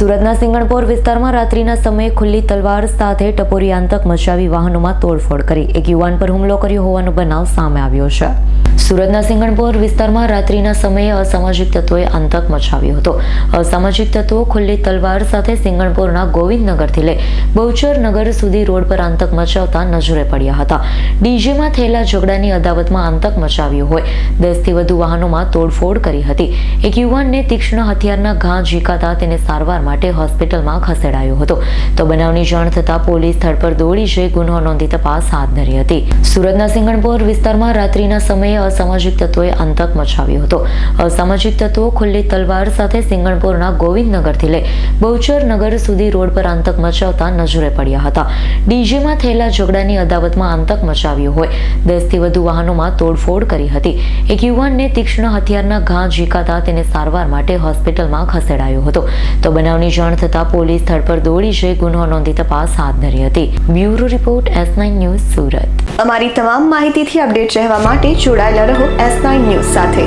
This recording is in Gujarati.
સુરતના સિંગણપોર વિસ્તારમાં રાત્રિના સમયે ખુલ્લી તલવાર સાથે ટપોરી આંતક મચાવી વાહનોમાં તોડફોડ કરી. એક યુવાન પર હુમલો કર્યો હોવાનો બનાવ સામે આવ્યો છે. સુરતના સિંગણપોર વિસ્તારમાં રાત્રિના સમયે અસામાજિક તત્વોએ આંતક મચાવ્યો હતો. અસામાજિક તત્વો ખુલ્લી તલવાર સાથે સિંગણપોરના ગોવિંદનગરથી લઈ બહુચરનગર સુધી રોડ પર આંતક મચાવતા નજરે પડ્યા હતા. ડીજેમાં થયેલા ઝઘડાની અદાવતમાં આંતક મચાવ્યો હોય. દસથી વધુ વાહનોમાં તોડફોડ કરી હતી. એક યુવાનને તીક્ષ્ણ હથિયારના ઘા ઝીકાતા તેને સારવાર માટે હોસ્પિટલમાં ખસેડાયો હતો. તો બનાવની જાણ થતાં પોલીસ સ્થળ પર દોડી જઈ ગુનો નોંધી તપાસ હાથ ધરી હતી. સુરતના સિંગણપુર વિસ્તારમાં રાત્રિના સમયે અસામાજિક તત્વોએ આંતક મચાવ્યો હતો. અસામાજિક તત્વો ખુલ્લી તલવાર સાથે સિંગણપુરના ગોવિંદનગરથી લઈ બહુચરનગર સુધી રોડ પર આંતક મચાવતા નજરે પડ્યા હતા. ડીજેમાં થયેલા ઝઘડાની અદાવતમાં આતંક મચાવ્યો હોય, દસથી વધુ વાહનોમાં તોડફોડ કરી હતી. એક યુવાનને તીક્ષ્ણ હથિયારના ઘા ઝીકાતા તેને સારવાર માટે હોસ્પિટલમાં ખસેડાયો હતો. તો બનાવની જાણ થતાં પોલીસ સ્થળ પર દોડી જઈ ગુનો નોંધી તપાસ હાથ ધરી હતી. Bureau report, S news, Surat. અમારી તમામ માહિતીથી અપડેટ રહેવા માટે જોડાયેલા રહો એસ ન્યૂઝ સાથે.